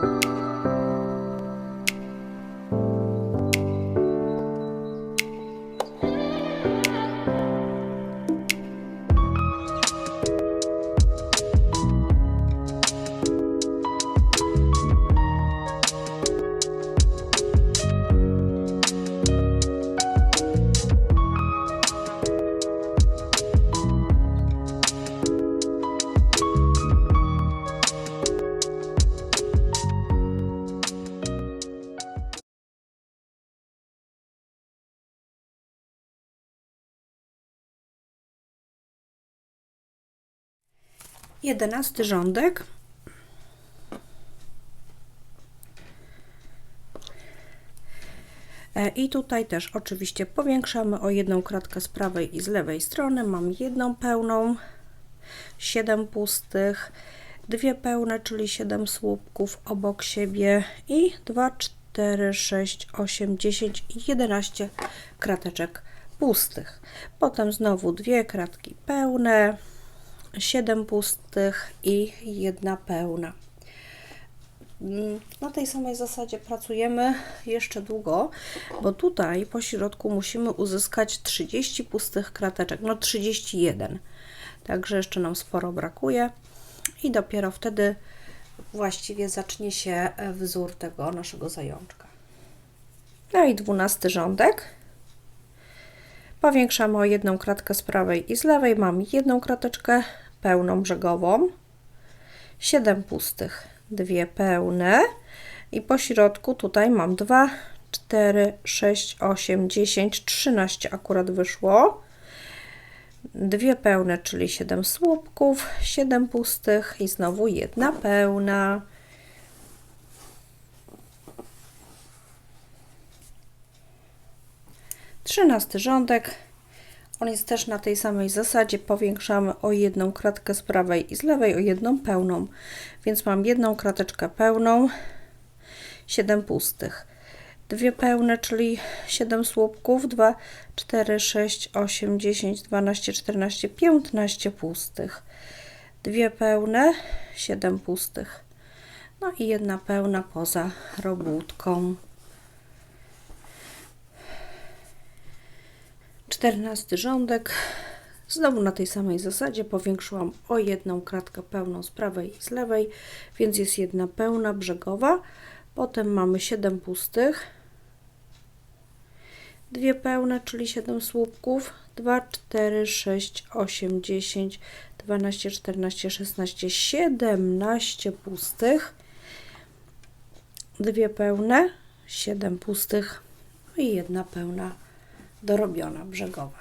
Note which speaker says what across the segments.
Speaker 1: Bye. Jedenasty rządek. E, I tutaj też oczywiście powiększamy o jedną kratkę z prawej i z lewej strony. Mam jedną pełną, 7 pustych, dwie pełne, czyli 7 słupków obok siebie i 2, 4, 6, 8, 10 i 11 krateczek pustych. Potem znowu dwie kratki pełne, 7 pustych i jedna pełna. Mm, Na tej samej zasadzie pracujemy jeszcze długo, bo tutaj po środku musimy uzyskać 30 pustych krateczek, no 31. Także jeszcze nam sporo brakuje i dopiero wtedy właściwie zacznie się wzór tego naszego zajączka. No i dwunasty rządek. Powiększamy o jedną kratkę z prawej i z lewej. Mam jedną krateczkę pełną brzegową, 7 pustych, dwie pełne i po środku tutaj mam 2, 4, 6, 8, 10, 13 akurat wyszło. Dwie pełne, czyli 7 słupków, 7 pustych i znowu jedna pełna. Trzynasty rządek. On jest też na tej samej zasadzie. Powiększamy o jedną kratkę z prawej i z lewej, o jedną pełną. Więc mam jedną krateczkę pełną, 7 pustych. Dwie pełne, czyli 7 słupków, 2, 4, 6, 8, 10, 12, 14, 15 pustych. Dwie pełne, 7 pustych. No i jedna pełna poza robótką. Czternasty rządek. Znowu na tej samej zasadzie powiększyłam o jedną kratkę pełną z prawej i z lewej, więc jest jedna pełna brzegowa. Potem mamy 7 pustych, dwie pełne, czyli 7 słupków, 2, 4, 6, 8, 10, 12, 14, 16, 17 pustych, dwie pełne, 7 pustych. No i jedna pełna dorobiona brzegowa.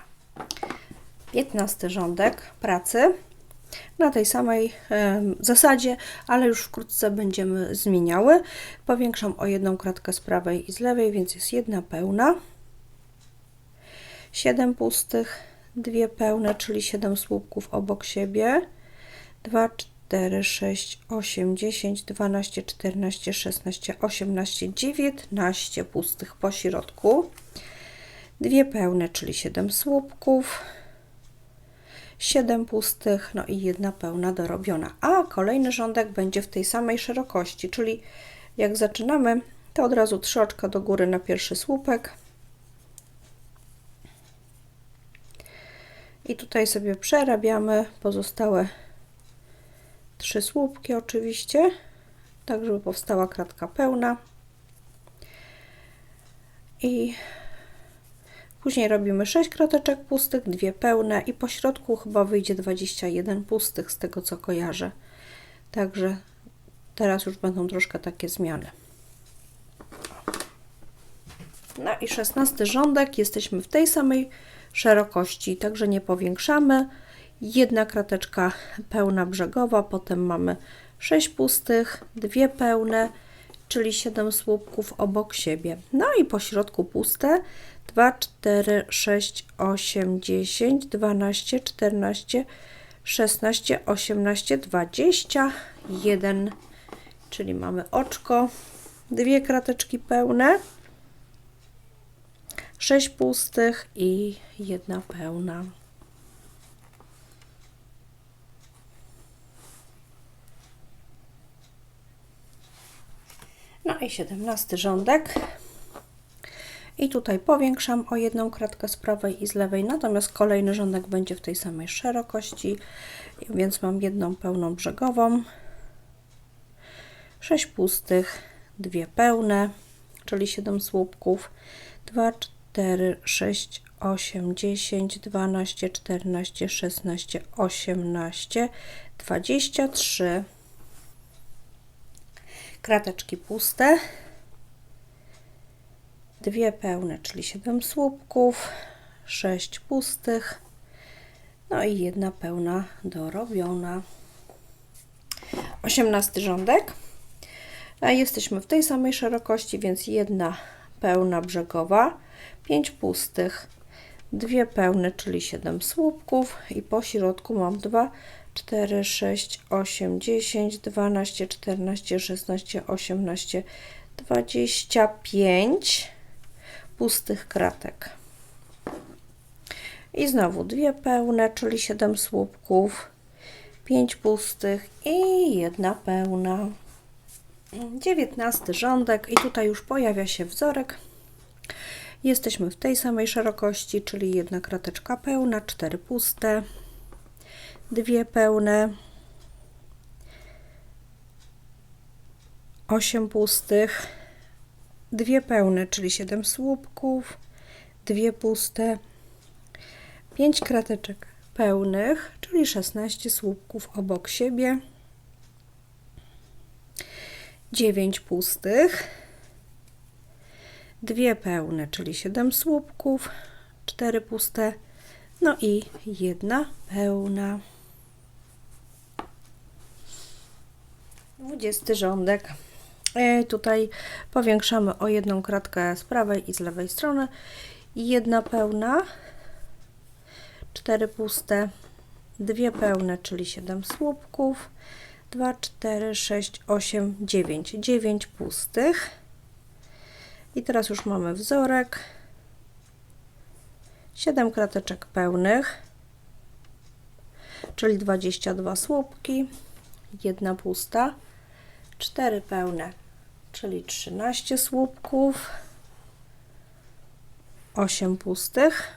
Speaker 1: 15 rządek pracy na tej samej e, zasadzie, ale już wkrótce będziemy zmieniały. Powiększam o jedną kratkę z prawej i z lewej, więc jest jedna pełna, 7 pustych, dwie pełne, czyli 7 słupków obok siebie, 2, 4, 6, 8, 10, 12, 14, 16, 18, 19 pustych po środku dwie pełne, czyli 7 słupków, 7 pustych, no i jedna pełna dorobiona. A kolejny rządek będzie w tej samej szerokości, czyli jak zaczynamy, to od razu trzy oczka do góry na pierwszy słupek. I tutaj sobie przerabiamy pozostałe trzy słupki oczywiście, tak żeby powstała kratka pełna. I Później robimy 6 krateczek pustych, dwie pełne i po środku chyba wyjdzie 21 pustych z tego co kojarzę. Także teraz już będą troszkę takie zmiany. No i 16 rządek, jesteśmy w tej samej szerokości, także nie powiększamy. Jedna krateczka pełna brzegowa, potem mamy 6 pustych, dwie pełne, czyli 7 słupków obok siebie. No i po środku puste, 2, 4, 6, 8, 10, 12, 14, 16, 18, 21, czyli mamy oczko, dwie krateczki pełne, 6 pustych i jedna pełna. i 17 rządek. I tutaj powiększam o jedną kratkę z prawej i z lewej, natomiast kolejny rządek będzie w tej samej szerokości, więc mam jedną pełną brzegową, 6 pustych, dwie pełne, czyli 7 słupków, 2, 4, 6, 8, 10, 12, 14, 16, 18, 23 krateczki puste, dwie pełne, czyli 7 słupków, 6 pustych, no i jedna pełna dorobiona. 18 rządek. A jesteśmy w tej samej szerokości, więc jedna pełna brzegowa, 5 pustych, dwie pełne, czyli 7 słupków i po środku mam 2, 4, 6, 8, 10, 12, 14, 16, 18, 25 pustych kratek. I znowu dwie pełne, czyli 7 słupków, 5 pustych i jedna pełna. 19 rządek i tutaj już pojawia się wzorek. Jesteśmy w tej samej szerokości, czyli jedna krateczka pełna, 4 puste, dwie pełne, 8 pustych, dwie pełne, czyli 7 słupków, dwie puste, 5 krateczek pełnych, czyli 16 słupków obok siebie, 9 pustych, dwie pełne, czyli 7 słupków, 4 puste, no i jedna pełna. 20 rządek. E, tutaj powiększamy o jedną kratkę z prawej i z lewej strony. Jedna pełna, cztery puste, dwie pełne, czyli 7 słupków, 2, 4, 6, 8, 9. 9 pustych. I teraz już mamy wzorek. 7 krateczek pełnych, czyli 22 słupki, jedna pusta, 4 pełne, czyli 13 słupków, 8 pustych,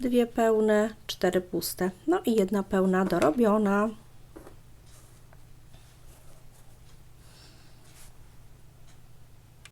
Speaker 1: dwie pełne, 4 puste, no i jedna pełna dorobiona.